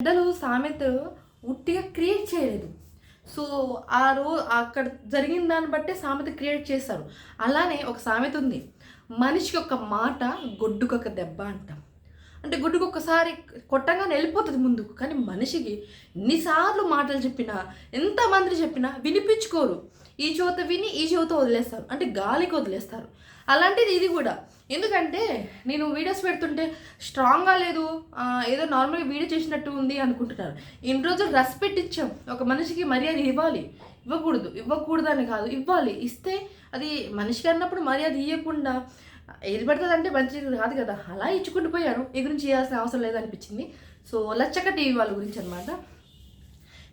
పెద్దలు సామెతలు ఉట్టిగా క్రియేట్ చేయలేదు. సో ఆ రో అక్కడ జరిగిన దాన్ని బట్టే సామెత క్రియేట్ చేస్తారు అలానే ఒక సామెత ఉంది. మనిషికి ఒక మాట గొడ్డుకొక దెబ్బ అంటాం. అంటే గుడ్డుకు ఒకసారి కొట్టంగానే వెళ్ళిపోతుంది ముందుకు. కానీ మనిషికి ఎన్నిసార్లు మాటలు చెప్పినా ఎంతమంది చెప్పినా వినిపించుకోరు. ఈ చోత విని ఈ చోత వదిలేస్తారు. అంటే గాలికి వదిలేస్తారు. అలాంటిది ఇది కూడా. ఎందుకంటే నేను వీడియోస్ పెడుతుంటే స్ట్రాంగ్గా లేదు ఏదో నార్మల్గా వీడియో చేసినట్టు ఉంది అనుకుంటున్నారు. ఇన్ని రోజులు రెస్పెక్ట్ ఇచ్చాం ఒక మనిషికి మర్యాద ఇవ్వాలి. ఇవ్వకూడదు. ఇవ్వకూడదు అని కాదు. ఇవ్వాలి. ఇస్తే అది మనిషికి అన్నప్పుడు మర్యాద ఇవ్వకుండా ఏది పడుతుంది అంటే మంచిది కాదు కదా. అలా ఇచ్చుకుంటూ పోయాను. ఈ గురించి చేయాల్సిన అవసరం లేదనిపించింది. సో లచ్చక టీవీ వాళ్ళ గురించి అనమాట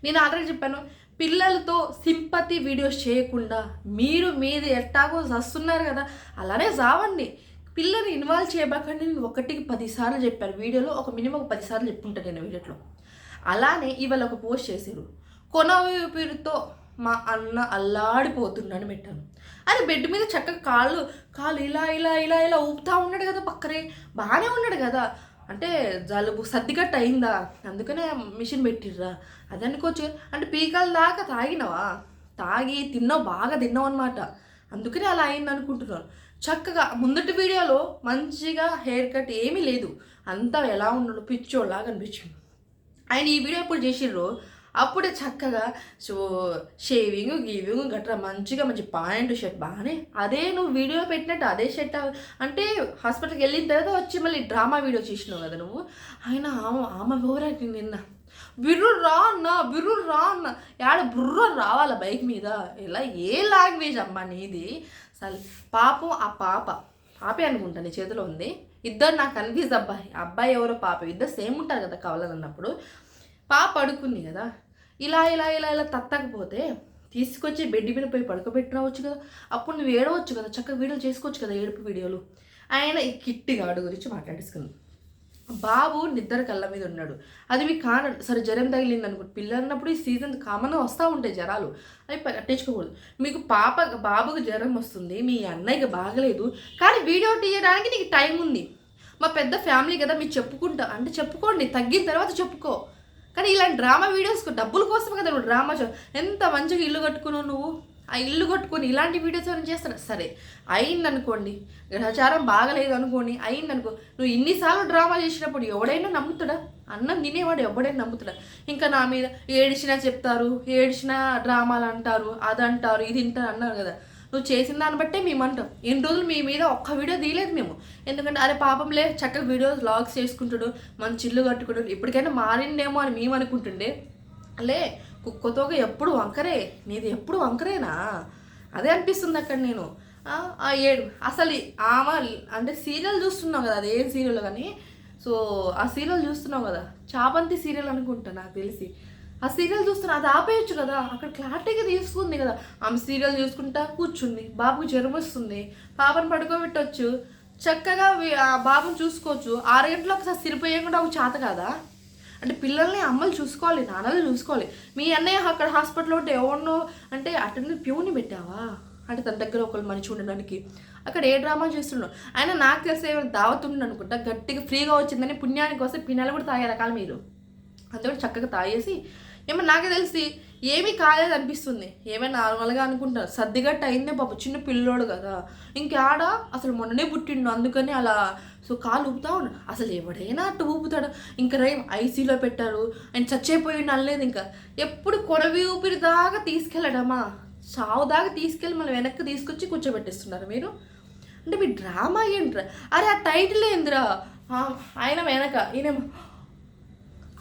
నేను ఆల్రెడీ చెప్పాను పిల్లలతో సింపతి వీడియోస్ చేయకుండా మీరు మీది ఎట్టాగో వస్తున్నారు కదా. అలానే చావండి. పిల్లల్ని ఇన్వాల్వ్ చేయబాకండి నేను ఒకటికి పదిసార్లు చెప్పాను వీడియోలో ఒక మినిమం ఒక పదిసార్లు చెప్పుంటాను నేను వీడియోలో. అలానే ఇవాళ ఒక పోస్ట్ చేశారు. కొన పేరుతో మా అన్న అల్లాడిపోతున్నాను పెట్టాను అది బెడ్ మీద చక్కగా కాళ్ళు కాళ్ళు ఇలా ఇలా ఇలా ఇలా ఊపుతా ఉన్నాడు కదా పక్కనే. బాగానే ఉన్నాడు కదా. అంటే జలుబు సర్దిగట్టు అయిందా? అందుకనే మిషన్ పెట్టిర్రా. అది అనుకోవచ్చు అంటే పీకల దాకా తాగినవా? తాగి తిన్నావు బాగా తిన్నావు అనమాట అందుకనే అలా అయింది అనుకుంటున్నాను చక్కగా ముందటి వీడియోలో మంచిగా హెయిర్ కట్ ఏమీ లేదు. అంతా ఎలా ఉన్నాడు పిచ్చోళ్ళలాగా అనిపించింది. ఆయన ఈ వీడియో ఇప్పుడు చేసిర్రు అప్పుడే చక్కగా సో షేవింగ్ గీవింగ్ గట్రా మంచిగా మంచి పాయింట్ షర్ట్ బాగానే అదే నువ్వు వీడియో పెట్టినట్టు అదే షర్ట్ అంటే హాస్పిటల్కి వెళ్ళిన తర్వాత వచ్చి మళ్ళీ డ్రామా వీడియో చేసినావు కదా నువ్వు? ఆయన ఆమె ఆమె ఓవరాకి నిన్న బిర్రు రా అన్న బిర్రు రా అన్న యాడ బుర్ర రావాల బైక్ మీద? ఇలా ఏ లాంగ్వేజ్ అమ్మా నీది? అసలు పాపం ఆ పాప. పాపే అనుకుంటా నీ చేతిలో ఉంది. ఇద్దరు నాకు కన్ఫ్యూజ్ అబ్బాయి అబ్బాయి ఎవరో పాప. ఇద్దరు సేమ్ ఉంటారు కదా కావాలన్నప్పుడు పాప పడుకుంది కదా. ఇలా ఇలా ఇలా ఇలా తత్తకపోతే తీసుకొచ్చి బెడ్ మీద పోయి పడుకోబెట్టినవచ్చు కదా. అప్పుడు నువ్వు ఏడవచ్చు కదా. చక్కగా వీడియోలు చేసుకోవచ్చు కదా ఏడుపు వీడియోలు. ఆయన ఈ కిట్టి గాడు గురించి మాట్లాడేసుకుంది. బాబు నిద్ర కళ్ళ మీద ఉన్నాడు. అది మీకు కాన సరే జ్వరం తగిలింది అనుకో. పిల్లలు అన్నప్పుడు ఈ సీజన్ కామన్గా వస్తూ ఉంటాయి జ్వరాలు. అవి పట్టించుకోకూడదు. మీకు పాప బాబుకు జ్వరం వస్తుంది. మీ అన్నయ్యకి బాగలేదు. కానీ వీడియో తీయడానికి నీకు టైం ఉంది. మా పెద్ద ఫ్యామిలీ కదా మీరు చెప్పుకుంటా అంటే చెప్పుకోండి. తగ్గిన తర్వాత చెప్పుకో. కానీ ఇలాంటి డ్రామా వీడియోస్ డబ్బుల కోసం కదా నువ్వు డ్రామా ఎంత మంచిగా ఇల్లు కట్టుకున్నావు నువ్వు? ఆ ఇల్లు కట్టుకొని ఇలాంటి వీడియోస్ ఏమైనా చేస్తాను సరే అయిందనుకోండి. గ్రహచారం బాగలేదు అనుకోని అయిందనుకో. నువ్వు ఇన్నిసార్లు డ్రామా చేసినప్పుడు ఎవడైనా నమ్ముతాడా? అన్నం తినేవాడు ఎవడైనా నమ్ముతాడా? ఇంకా నా మీద ఏడిచినా చెప్తారు ఏడిచినా డ్రామాలు అంటారు అది అంటారు ఇది ఇంటారు అన్నారు కదా. నువ్వు చేసిన దాన్ని బట్టే మేము అంటాం. ఎన్ని రోజులు మీ మీద ఒక్క వీడియో తీయలేదు మేము. ఎందుకంటే అరే పాపంలే చక్కగా వీడియోస్ లాగ్స్ చేసుకుంటాడు మంచి ఇల్లు కట్టుకుంటాడు. ఇప్పటికైనా మారిండేమో అని మేము అనుకుంటుండే. లే కుక్కతోక ఎప్పుడు వంకరే? నీది ఎప్పుడు వంకరేనా? అదే అనిపిస్తుంది అక్కడ నేను. ఆ, ఏడు అసలు ఆమె అంటే సీరియల్ చూస్తున్నావు కదా అదేం సీరియల్ కానీ? సో ఆ సీరియల్ చూస్తున్నావు కదా చాపంతి సీరియల్ అనుకుంటా నాకు తెలిసి. ఆ సీరియల్ చూస్తున్నా అది ఆపేయచ్చు కదా అక్కడ క్లారిటీగా తీసుకుంది కదా. ఆమె సీరియల్ చూసుకుంటా కూర్చుంది బాబుకి జ్వరం వస్తుంది పాపను పడుకోబెట్టవచ్చు చక్కగా ఆ బాబుని చూసుకోవచ్చు. ఆరు గంటలకు ఒకసారి సిరిపోయకుండా ఒక చేత కదా? అంటే పిల్లల్ని అమ్మలు చూసుకోవాలి నాన్నలు చూసుకోవాలి. మీ అన్నయ్య అక్కడ హాస్పిటల్లో ఉంటే ఎవరినో అంటే అటెండ్ ప్యూని పెట్టావా? అంటే తన దగ్గర ఒకళ్ళు మనిషి ఉండడానికి. అక్కడ ఏ డ్రామా చేస్తున్నాడు ఆయన నాకు తెలిసే ఏమైనా దావత్ అనుకుంటా గట్టిగా ఫ్రీగా వచ్చిందని పుణ్యానికి వస్తే పిన్నలు కూడా తాగే రకాలు మీరు? అందుకని చక్కగా తాగేసి ఏమో నాకే తెలిసి ఏమీ కాలేదు అనిపిస్తుంది ఏమైనా నార్మల్గా అనుకుంటారు సర్దిగట్టు అయిందే పాప. చిన్న పిల్లోడు కదా. ఇంకాడ అసలు మొన్ననే పుట్టిండు. అందుకని అలా సో కాలు ఊపుతా ఉన్నాడు అసలు ఎవడైనా అట్టు ఊపుతాడు. ఇంకా రేం ఐసీలో పెట్టారు. ఆయన చచ్చిపోయిండు అనలేదు ఇంకా. ఎప్పుడు కొడవి ఊపిరి దాకా తీసుకెళ్ళడమా? చావు దాకా తీసుకెళ్ళి మళ్ళీ వెనక్కి తీసుకొచ్చి కూర్చోబెట్టేస్తున్నారు మీరు. అంటే మీ డ్రామా ఏంట్రా? అరే ఆ టైటిల్ ఏందిరా? ఆయన వెనక. ఈయన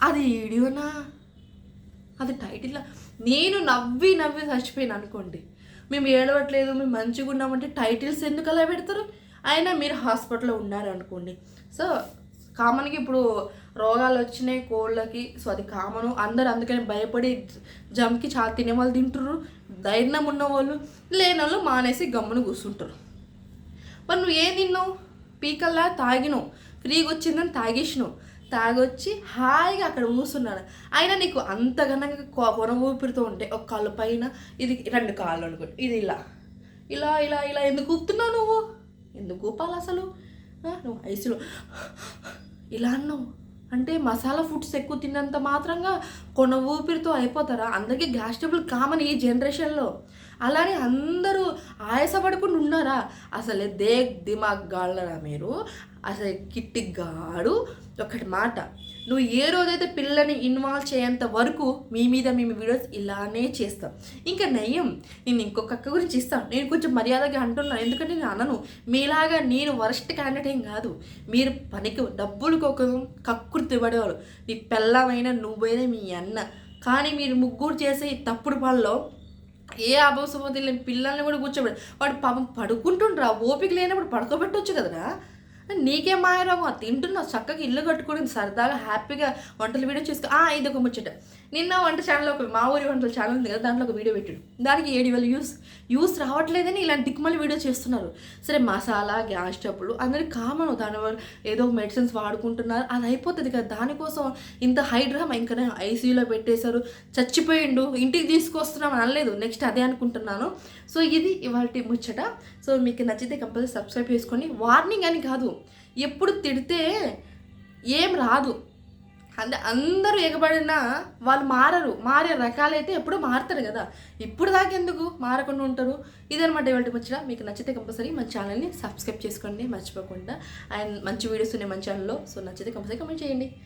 అది వీడియోనా? అది టైటిల్ నేను నవ్వి నవ్వి చచ్చిపోయాను అనుకోండి. మేము ఏడవట్లేదు మేము మంచిగా ఉన్నామంటే టైటిల్స్ ఎందుకు అలా పెడతారు? అయినా మీరు హాస్పిటల్లో ఉన్నారు అనుకోండి. సో కామన్గా ఇప్పుడు రోగాలు వచ్చినాయి కోళ్ళకి సో అది కామను అందరు అందుకని భయపడి జంకి చాలా తినే వాళ్ళు తింటారు ధైర్యం ఉన్న వాళ్ళు లేని వాళ్ళు మానేసి గమ్మున కూర్చుంటారు మరి నువ్వు ఏం తిన్నావు? పీకల్లా తాగినావు. ఫ్రీగా వచ్చిందని తాగేసినావు. తాగొచ్చి హాయిగా అక్కడ కూర్చున్నాడు అయినా నీకు అంత ఘనంగా కొ- కొన ఊపిరితో ఉంటే ఒక కాళ్ళు పైన ఇది రెండు కాళ్ళు అనుకో ఇది ఇలా. ఇలా ఇలా ఇలా ఎందుకు ఊపుతున్నావు నువ్వు? ఎందుకు ఊపాలి అసలు? నువ్వు ఐసులో ఇలా అన్నావు. అంటే మసాలా ఫుడ్స్ ఎక్కువ తిన్నంత మాత్రంగా కొన ఊపిరితో అయిపోతారా? అందరికీ గ్యాస్ ట్రబుల్ కామన్ ఈ జనరేషన్లో. అలానే అందరూ ఆయాసపడకుండా ఉన్నారా? అసలే దేగ్ దిమాగ్ గాళ్ళరా మీరు? అసలు కిట్టి గాడు ఒకటి మాట. నువ్వు ఏ రోజైతే పిల్లని ఇన్వాల్వ్ చేయేంత వరకు మీ మీద మేము వీడియోస్ ఇలానే చేస్తాం. ఇంకా నయం నేను ఇంకొక అక్క గురించి ఇస్తాను నేను కొంచెం మర్యాదగా అంటున్నాను ఎందుకంటే నేను అనను. మీలాగా నేను వరస్ట్ క్యాండిడేట్ ఏం కాదు. మీరు పనికి డబ్బులు ఒక కక్కుర్తి పడేవారు నీ పెళ్ళమైనా నువ్వైనా మీ అన్న. కానీ మీరు ముగ్గురు చేసే ఈ తప్పుడు పనిలో ఏ అభవసమతి లేని పిల్లల్ని కూడా కూర్చోబెట్టి వాడు పాపం పడుకుంటుండ్రా. ఓపిక లేనప్పుడు పడుకోబెట్టొచ్చు కదరా. నీకే మాయరోగం తింటున్నావు చక్కగా ఇల్లు కట్టుకుని సరదాగా హ్యాపీగా వంటలు వీడియో చేసుకో. ఆ ఇది ఒక ముచ్చట. నిన్న వంట ఛానల్ ఒక మా ఊరి వంటల ఛానల్ ఉంది కదా దాంట్లో ఒక వీడియో పెట్టాడు. దానికి ఏడు వేలు యూస్. యూస్ రావట్లేదని ఇలాంటి దిక్కుమల్లి వీడియో చేస్తున్నారు. సరే మసాలా గ్యాస్ స్టవ్లు అందరికి కామన్ దానివల్ల ఏదో మెడిసిన్స్ వాడుకుంటున్నారు. అది అయిపోతుంది కదా దానికోసం ఇంత హై డ్రామా ఇంకా ఐసీయూలో పెట్టేశారు. చచ్చిపోయిండు ఇంటికి తీసుకొస్తున్నాం అనలేదు. నెక్స్ట్ అదే అనుకుంటున్నాను. సో ఇది ఇవాళ ముచ్చట. సో మీకు నచ్చితే కంపల్సరీ సబ్స్క్రైబ్ చేసుకోండి వార్నింగ్ అని కాదు ఎప్పుడు తిడితే ఏం రాదు. అంటే అందరూ ఎగబడినా వాళ్ళు మారరు. మారే రకాలైతే ఎప్పుడూ మారుతారు కదా. ఇప్పుడు దాకా ఎందుకు మారకుండా ఉంటారు? ఇదనమాట ఇవాళ వచ్చిన. మీకు నచ్చితే కంపల్సరీ మన ఛానల్ని సబ్స్క్రైబ్ చేసుకోండి. మర్చిపోకుండా. అండ్ మంచి వీడియోస్ ఉన్నాయి మన ఛానల్లో సో నచ్చితే కంపల్సరీ కమెంట్ చేయండి.